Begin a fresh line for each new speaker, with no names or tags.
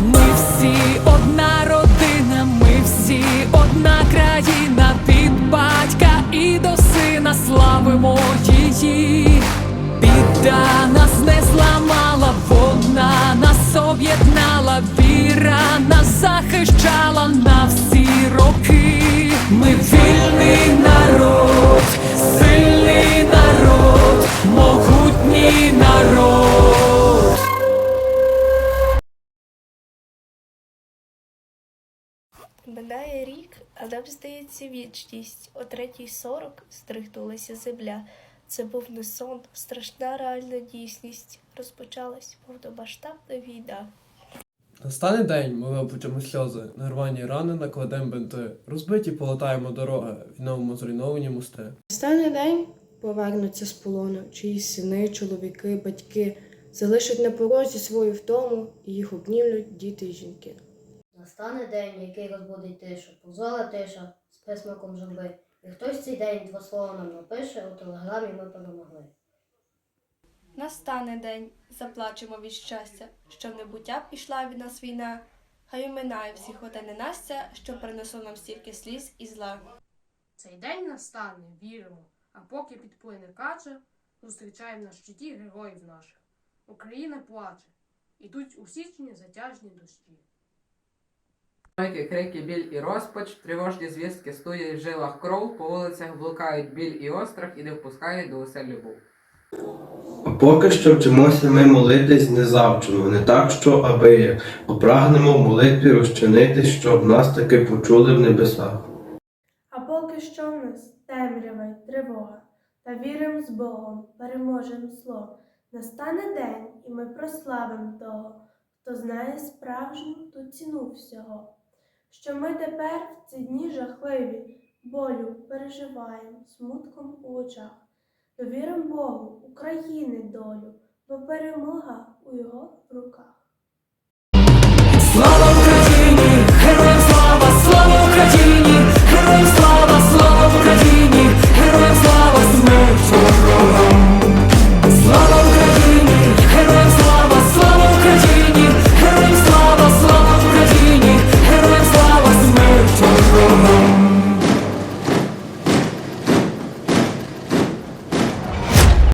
Ми всі одна родина, ми всі одна країна, від батька і до сина славимо її.
Минає рік, а нам здається вічність. О третій сорок стригнулася земля. Це був не сон, страшна реальна дійсність. Розпочалась повномасштабна війна.
Настане день, ми випутимо сльози, нарвані рани накладем бинти, розбиті полатаємо дороги, відновимо зруйновані мости.
Настане день повернуться з полону, чиїсь сини, чоловіки, батьки залишать на порозі свою втому і їх обнімлють діти й жінки.
Настане день, який розбудить тишу, позора тиша з присмаком журби. І хтось цей день два слова нам напише, у телеграмі ми перемогли.
Настане день, заплачемо від щастя, що в небуття пішла від нас війна. Хай минає всіх оте ненастя, що принесло нам стільки сліз і зла.
Цей день настане, віримо, а поки підплине кача, зустрічаємо на щиті героїв наших. Україна плаче, ідуть у січні затяжні дощі.
Крики, крики, біль і розпач, тривожні звістки стує в жилах кров, по вулицях блукають біль і острах і не впускають до осель любов.
А поки що вчимося ми молитись не завчимо, не так, що аби як, а прагнемо в молитві розчинитись, щоб нас таки почули в небесах.
А поки що в нас темрява й тривога, та вірим з Богом, переможем зло. Настане день, і ми прославим того, хто знає справжню ту ціну всього. Що ми тепер в ці дні жахливі, болю переживаємо, смутком у очах. Довірим Богу, України долю, бо перемога у його руках.